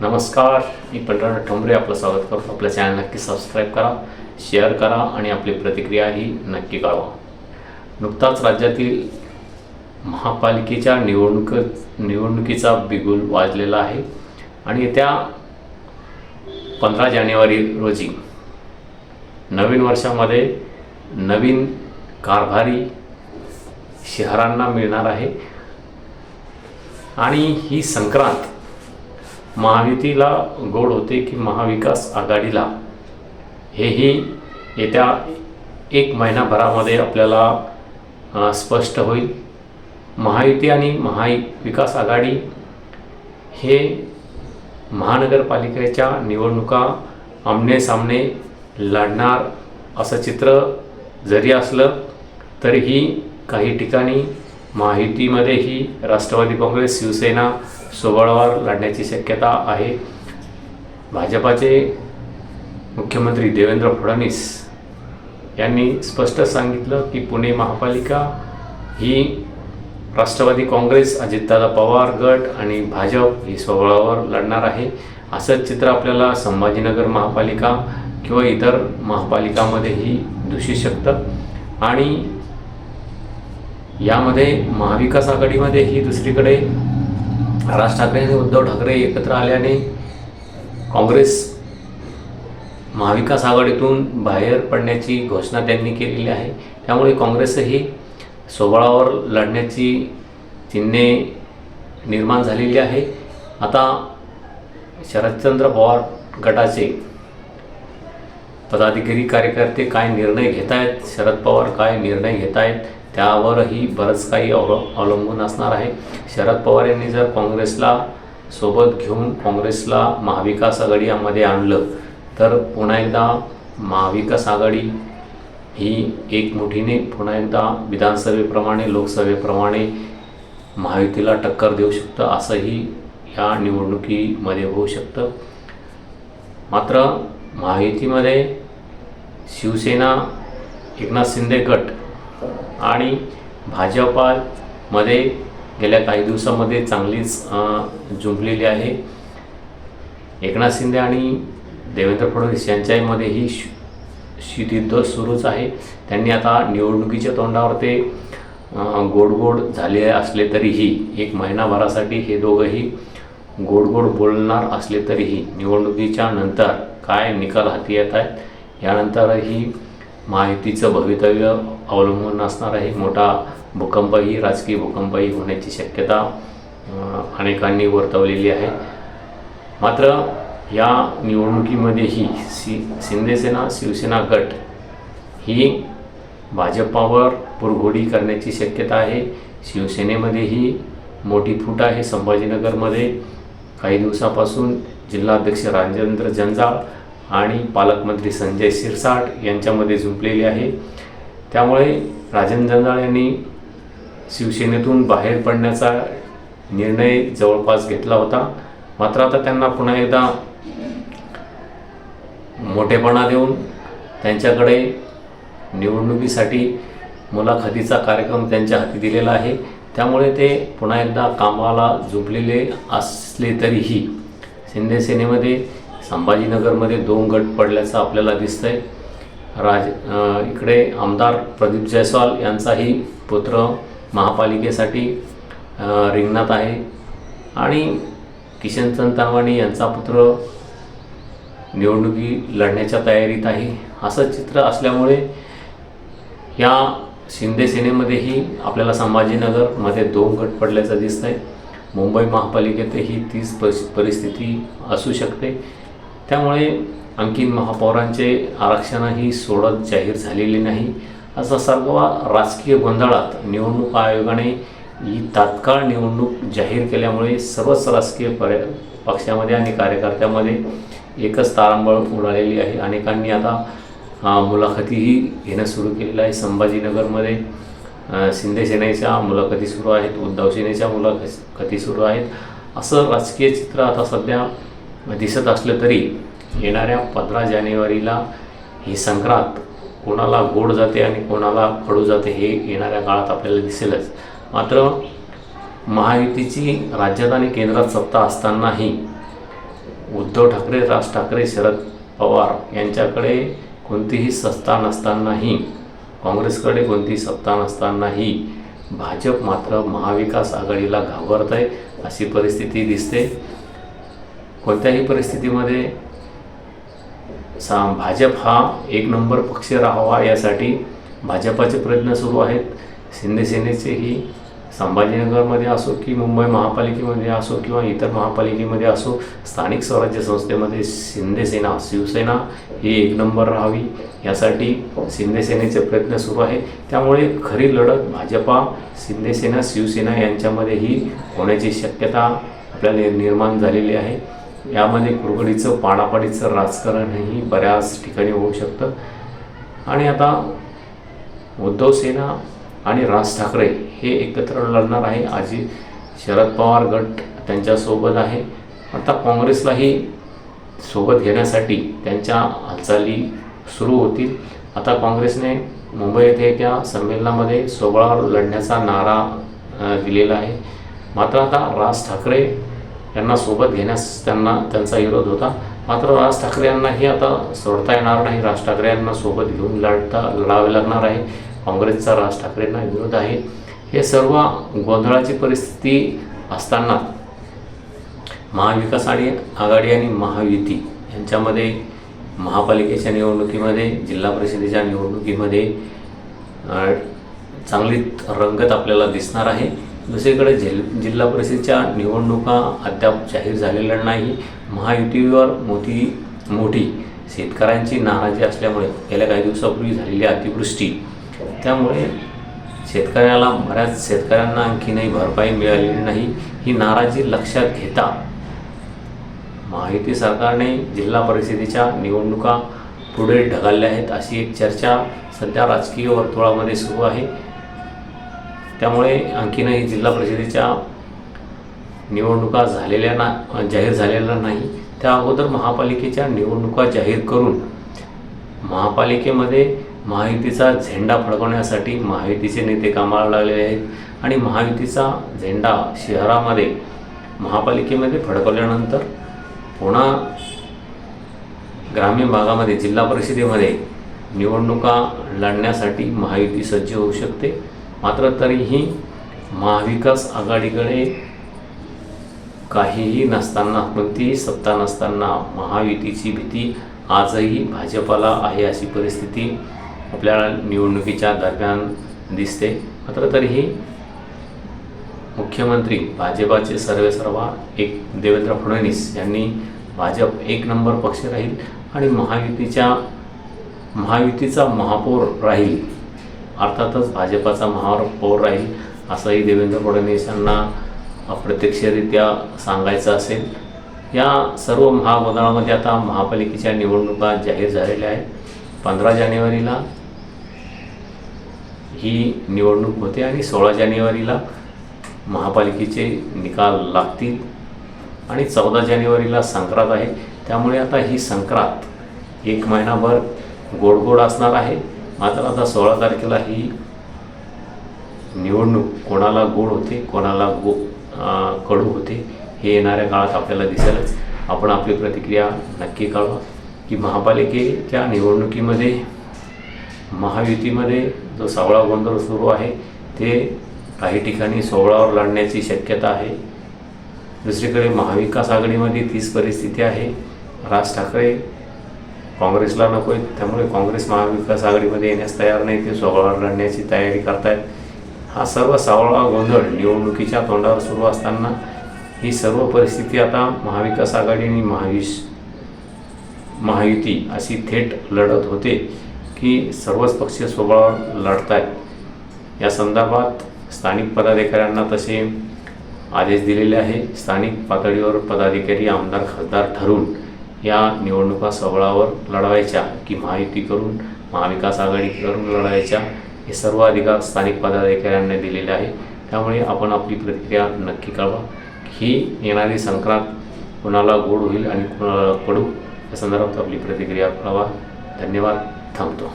नमस्कार मी पंढरा ठोंबरे आपलं स्वागत करतो आपल्या चॅनल नक्की सबस्क्राईब करा शेअर करा आणि आपली प्रतिक्रियाही नक्की कळवा. नुकताच राज्यातील महापालिकेच्या निवडणूक निवडणुकीचा बिगुल वाजलेला आहे आणि येत्या पंधरा जानेवारी रोजी नवीन वर्षामध्ये नवीन कारभारी शहरांना मिळणार आहे. आणि ही संक्रांत महायुतीला गोड होते की महाविकास आघाडीला? हेही येत्या एक महिनाभरामध्ये आपल्याला स्पष्ट होईल. महायुती आणि महाविकास आघाडी हे महानगरपालिकेच्या निवडणुका आमने सामने लढणार असं चित्र जरी असलं तरीही काही ठिकाणी माहितीमध्येही राष्ट्रवादी काँग्रेस शिवसेना सोबळावर लढण्याची शक्यता आहे. भाजपाचे मुख्यमंत्री देवेंद्र फडणवीस यांनी स्पष्ट सांगितलं की पुणे महापालिका ही राष्ट्रवादी काँग्रेस अजितदादा पवार गट आणि भाजप हे सोहळावर लढणार आहे. असंच चित्र आपल्याला संभाजीनगर महापालिका किंवा इतर महापालिकामध्येही दिसू शकतं. आणि यामध्ये महाविकास आघाडीमध्ये ही दुसरीकडे राज ठाकरे आणि उद्धव ठाकरे एकत्र आल्याने काँग्रेस महाविकास आघाडीतून बाहेर पडण्याची घोषणा त्यांनी केलेली आहे. त्यामुळे काँग्रेसही सोबळावर लढण्याची चिन्हे निर्माण झालेली आहे. आता शरदचंद्र पवार गटाचे पदाधिकारी कार्यकर्ते काय निर्णय घेत आहेत शरद पवार काय निर्णय घेत आहेत त्यावरही बरंच काही अव अवलंबून असणार आहे. शरद पवार यांनी जर काँग्रेसला सोबत घेऊन काँग्रेसला महाविकास आघाडी यामध्ये आणलं तर पुन्हा एकदा महाविकास आघाडी ही एक मुठीने पुन्हा एकदा विधानसभेप्रमाणे लोकसभेप्रमाणे महायुतीला टक्कर देऊ शकतं असंही या निवडणुकीमध्ये होऊ शकतं. मात्र महायुतीमध्ये शिवसेना एकनाथ शिंदे गट आणि भाजपामध्ये गेल्या काही दिवसामध्ये चांगलीच जुंपलेली आहे. एकनाथ शिंदे आणि देवेंद्र फडणवीस यांच्यामध्येही शि शिथियुद्ध सुरूच आहे. त्यांनी आता निवडणुकीच्या तोंडावर ते गोडगोड गोड गोड झाले असले तरीही एक महिनाभरासाठी हे दोघंही गोडगोड बोलणार असले तरीही निवडणुकीच्या नंतर काय निकाल हाती येत आहेत यानंतरही महायुतीचं भवितव्य अवलंबून असणार आहे. मोठा भूकंपही राजकीय भूकंपही होण्याची शक्यता अनेकांनी वर्तवलेली आहे. मात्र या निवडणुकीमध्येही सी शिंदेसेना शिवसेना गट ही भाजपावर पुरघोडी करण्याची शक्यता आहे. शिवसेनेमध्येही मोठी फूट आहे. संभाजीनगरमध्ये काही दिवसापासून जिल्हाध्यक्ष राजेंद्र जंजाळ आणि पालकमंत्री संजय शिरसाट यांच्यामध्ये झुंपलेली आहे. त्यामुळे राजन जंजाळ यांनी शिवसेनेतून बाहेर पडण्याचा निर्णय जवळपास घेतला होता. मात्र आता त्यांना पुन्हा एकदा मोठेपणा देऊन त्यांच्याकडे निवडणुकीसाठी मुलाखतीचा कार्यक्रम त्यांच्या हाती दिलेला आहे. त्यामुळे ते पुन्हा एकदा कामाला झुंपलेले असले तरीही शिंदे सेनेमध्ये संभाजीनगरमध्ये दोन गट पडल्याचं आपल्याला दिसतंय. राज इकडे आमदार प्रदीप जयस्वाल यांचाही पुत्र महापालिकेसाठी रिंगणात आहे. आणि किशनचंद तानवाणी यांचा पुत्र निवडणुकी लढण्याच्या तयारीत आहे. असं चित्र असल्यामुळे या शिंदे सेनेमध्येही आपल्याला संभाजीनगरमध्ये दोन गट पडल्याचं दिसत आहे मुंबई महापालिकेतही तीच परि परिस्थिती असू शकते. त्यामुळे आणखीन महापौरांचे आरक्षणही सोडत जाहीर झालेले नाही. असा सर्व राजकीय गोंधळात निवडणूक आयोगाने ही तात्काळ निवडणूक जाहीर केल्यामुळे सर्वच राजकीय पर्या पक्षामध्ये आणि कार्यकर्त्यामध्ये एकच तारांबळ उडालेली आहे. अनेकांनी आता मुलाखतीही घेणं सुरू केलेलं आहे. संभाजीनगरमध्ये शिंदे सेनेच्या मुलाखती सुरू आहेत. उद्धव सेनेच्या मुलाखती सुरू आहेत. असं राजकीय चित्र आता सध्या दिसत असलं तरी येणाऱ्या पंधरा जानेवारीला ही संक्रांत कोणाला गोड जाते आणि कोणाला कडू जाते हे येणाऱ्या काळात आपल्याला दिसेलच. मात्र महायुतीची राज्यात आणि केंद्रात सत्ता असतानाही उद्धव ठाकरे राज ठाकरे शरद पवार यांच्याकडे कोणतीही सत्ता नसतानाही काँग्रेसकडे कोणतीही सत्ता नसतानाही भाजप मात्र महाविकास आघाडीला घाबरत आहे अशी परिस्थिती दिसते. कोणत्याही परिस्थितीमध्ये सा भाजप हा एक नंबर पक्ष राहावा यासाठी भाजपाचे प्रयत्न सुरू आहेत. शिंदेसेनेचेही संभाजीनगरमध्ये असो की मुंबई महापालिकेमध्ये असो किंवा इतर महापालिकेमध्ये असो स्थानिक स्वराज्य संस्थेमध्ये शिंदेसेना शिवसेना ही एक नंबर राहावी यासाठी शिंदेसेनेचे प्रयत्न सुरू आहे त्यामुळे खरी लढत भाजपा शिंदेसेना शिवसेना यांच्यामध्येही होण्याची शक्यता आपल्याला निर्माण झालेली आहे. यामध्ये कुरगडीचं पाडापाडीचं राजकारणही बऱ्याच ठिकाणी होऊ शकतं. आणि आता उद्धव सेना आणि राज ठाकरे हे एकत्र लढणार आहे. आजी शरद पवार गट त्यांच्यासोबत आहे. आता काँग्रेसलाही सोबत घेण्यासाठी त्यांच्या हालचाली सुरू होतील. आता काँग्रेसने मुंबई येथे त्या संमेलनामध्ये सोबळावर लढण्याचा नारा दिलेला आहे. मात्र आता राज ठाकरे यांना सोबत घेण्यास त्यांना त्यांचा विरोध होता. मात्र राज ठाकरे यांनाही आता सोडता येणार नाही. राज ठाकरे यांना सोबत घेऊन लढता लढावे लागणार आहे. काँग्रेसचा राज ठाकरेंना विरोध आहे. हे सर्व गोंधळाची परिस्थिती असताना महाविकास आणि आघाडी आणि महायुती यांच्यामध्ये महापालिकेच्या निवडणुकीमध्ये जिल्हा परिषदेच्या निवडणुकीमध्ये चांगली रंगत आपल्याला दिसणार आहे. दुसरीकडे जिल जिल्हा परिषदेच्या निवडणुका अद्याप जाहीर झालेल्या नाही. महायुतीवर मोठी मोठी शेतकऱ्यांची नाराजी असल्यामुळे गेल्या काही दिवसापूर्वी झालेली अतिवृष्टी. त्यामुळे शेतकऱ्याला बऱ्याच शेतकऱ्यांना आणखीनही भरपाई मिळालेली नाही. ही नाराजी लक्षात घेता महायुती सरकारने जिल्हा परिषदेच्या निवडणुका पुढे ढकलल्या आहेत अशी एक चर्चा सध्या राजकीय वर्तुळामध्ये सुरू आहे. त्यामुळे आणखीनही जिल्हा परिषदेच्या निवडणुका झालेल्या ना जाहीर झालेल्या नाही. त्या अगोदर महापालिकेच्या निवडणुका जाहीर करून महापालिकेमध्ये महायुतीचा झेंडा फडकवण्यासाठी महायुतीचे नेते कामाला लागलेले आहेत आणि महायुतीचा झेंडा शहरामध्ये महापालिकेमध्ये फडकवल्यानंतर पुन्हा ग्रामीण भागामध्ये जिल्हा परिषदेमध्ये निवडणुका लढण्यासाठी महायुती सज्ज होऊ शकते. मात्र तरीही महाविकास आघाडीकडे काहीही नसताना कोणतीही सत्ता नसताना महायुतीची भीती आजही भाजपाला आहे अशी परिस्थिती आपल्याला निवडणुकीच्या दरम्यान दिसते. मात्र तरीही मुख्यमंत्री भाजपाचे सर्वेसर्वा एक देवेंद्र फडणवीस यांनी भाजप एक नंबर पक्ष राहील आणि महायुतीच्या महायुतीचा महापौर राहील. अर्थातच भाजपाचा महापौर राहील असंही देवेंद्र फडणवीस यांना अप्रत्यक्षरित्या सांगायचं असेल. या सर्व महागोंधळामध्ये आता महापालिकेच्या निवडणुका जाहीर झालेल्या आहेत. पंधरा जानेवारीला ही निवडणूक होते आणि सोळा जानेवारीला महापालिकेचे निकाल लागतील आणि चौदा जानेवारीला संक्रांत आहे. त्यामुळे आता ही संक्रांत एक महिनाभर गोड गोड असणार आहे. मात्र आता सोळा तारखेला ही निवडणूक कोणाला गोड होते कोणाला गो कडू होते हे येणाऱ्या काळात आपल्याला दिसेलच. आपण आपली प्रतिक्रिया नक्की कळवा की महापालिकेच्या निवडणुकीमध्ये महायुतीमध्ये जो सावळा गोंधळ सुरू आहे ते काही ठिकाणी सोहळावर लढण्याची शक्यता आहे. दुसरीकडे महाविकास आघाडीमध्ये तीच परिस्थिती आहे. राज ठाकरे काँग्रेसला नको आहेत. त्यामुळे काँग्रेस महाविकास आघाडीमध्ये येण्यास तयार नाही ते सोहळा लढण्याची तयारी करतायत. हा सर्व सावळा गोंधळ निवडणुकीच्या तोंडावर सुरू असताना ही सर्व परिस्थिती आता महाविकास आघाडी आणि महाविश महायुती अशी थेट लढत होते की सर्वच पक्ष स्वबळावर लढत आहेत या संदर्भात स्थानिक पदाधिकाऱ्यांना तसे आदेश दिलेले आहे. स्थानिक पातळीवर पदाधिकारी आमदार खासदार ठरवून या निवडणुका सवळावर लढवायच्या की महायुती करून महाविकास आघाडी करून लढवायच्या हे सर्व अधिकार स्थानिक पदाधिकाऱ्यांना दिलेले आहे त्यामुळे आपण आपली प्रतिक्रिया नक्की कळवा. ही येणारी संक्रांत कुणाला गोड होईल आणि कुणाला कडू या संदर्भात आपली प्रतिक्रिया कळवा. धन्यवाद. थांबतो.